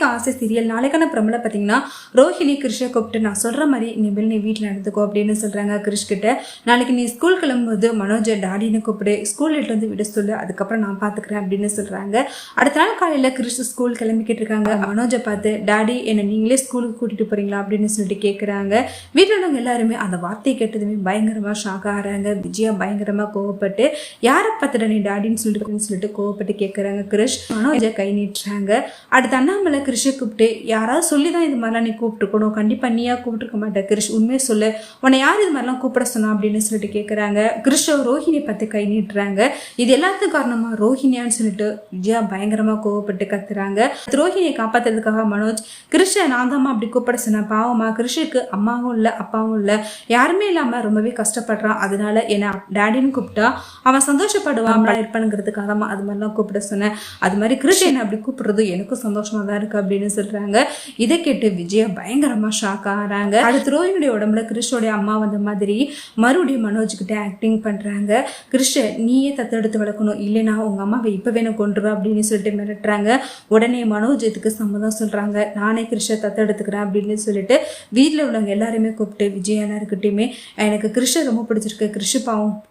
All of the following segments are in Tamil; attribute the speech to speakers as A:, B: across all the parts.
A: ஆசைக்கு ஆசை சீரியல் நாளைக்கான பிரமல பார்த்தீங்கன்னா ரோஹிணி கிருஷ்ண கூப்பிட்டு நான் சொல்கிற மாதிரி இனிமேல் நீ வீட்டில் நடந்துக்கோ அப்படின்னு சொல்கிறாங்க கிருஷ் கிட்ட. நாளைக்கு நீ ஸ்கூல் கிளம்பும்போது மனோஜை டாடின்னு கூப்பிடு ஸ்கூல்லேட்டு வந்து விட சொல்லு அதுக்கப்புறம் நான் பார்த்துக்கிறேன் அப்படின்னு சொல்கிறாங்க அடுத்த நாள் காலையில் கிருஷ் ஸ்கூல் கிளம்பிக்கிட்டு இருக்காங்க. மனோஜை பார்த்து டாடி என்னை நீங்களே ஸ்கூலுக்கு கூட்டிகிட்டு போகிறீங்களா அப்படின்னு சொல்லிட்டு கேட்குறாங்க வீட்டில் உள்ளவங்க எல்லாருமே அந்த வார்த்தையை கேட்டதுமே பயங்கரமாக ஷாக் ஆகிறாங்க. விஜயா பயங்கரமாக கோவப்பட்டு யாரை பார்த்துட நீ டாடின்னு சொல்லிட்டு சொல்லிட்டு கோவப்பட்டு கேட்குறாங்க கிருஷ். மனோஜை கை நீட்டுறாங்க. அடுத்து அண்ணாமலை கிருஷை கூப்பிட்டு யாராவது சொல்லி தான் இது மாதிரிலாம் நீ கூப்பிட்டுருக்கணும். கண்டிப்பாக நீயா கூப்பிட்டுருக்க மாட்டேன் கிருஷ் உண்மையை சொல்லு. உன்னை யார் இது மாதிரிலாம் கூப்பிட சொன்னா? அப்படின்னு சொல்லிட்டு கேட்குறாங்க கிருஷ்ண ரோஹிணி பார்த்து கை நீட்டுறாங்க. இது எல்லாத்துக்கும் காரணமாக ரோஹிணியான்னு சொல்லிட்டு விஜயா பயங்கரமாக கோவப்பட்டு கத்துறாங்க. ரோஹிணியை காப்பாத்துறதுக்காக மனோஜ் கிருஷ்ண நான் தான் அப்படி கூப்பிட சொன்னேன். பாவமா கிருஷ்ணுக்கு அம்மாவும் இல்லை அப்பாவும் இல்லை. யாருமே இல்லாமல் ரொம்பவே கஷ்டப்படுறான். அதனால என்னை டேடின்னு கூப்பிட்டா அவன் சந்தோஷப்படுவான். இருப்பானுங்கிறதுக்காக தான் அது மாதிரிலாம் கூப்பிட சொன்னேன். அது மாதிரி கிருஷ் என்னை அப்படி கூப்பிடுறது எனக்கும் சந்தோஷமா தான் இருக்கு. அப்படின்னு சொல்றாங்க. இதை கேட்டு விஜயா பயங்கரமா ஷாக் ஆகிறாங்க. அடுத்து ரோஹினுடைய உடம்புல கிறிஷோடைய அம்மா வந்த மாதிரி மறுபடியும் மனோஜ்கிட்ட ஆக்டிங் பண்றாங்க. கிருஷ்ண நீயே தத்தெடுத்து வளர்க்கணும். இல்லைனா உங்க அம்மாவை இப்ப வேணும் கொண்டுருவா அப்படின்னு சொல்லிட்டு மிரட்டுறாங்க. உடனே மனோஜ் இதுக்கு சம்மதம் சொல்றாங்க. நானே கிருஷ்ண தத்தெடுத்துக்கிறேன் அப்படின்னு சொல்லிட்டு வீட்டில் உள்ளவங்க எல்லாருமே கூப்பிட்டு விஜயா எல்லாருக்கிட்டையுமே எனக்கு கிருஷ்ண ரொம்ப பிடிச்சிருக்கு. கிருஷ் பாவம்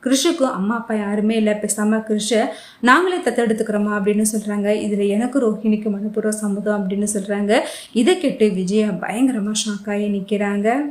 A: அம்மா அப்பா யாருமே இல்லை. பேசாம கிறிஷ நாங்களே தத்தெடுத்துக்கிறோமா அப்படின்னு சொல்றாங்க. இதுல எனக்கு ரோஹிணிக்கு மனப்பூர்வ சம்மதம் அப்படின்னு சொல்றாங்க. இதை கேட்டு விஜயா பயங்கரமா ஷாக்காகி நிற்கிறாங்க நிக்கிறாங்க.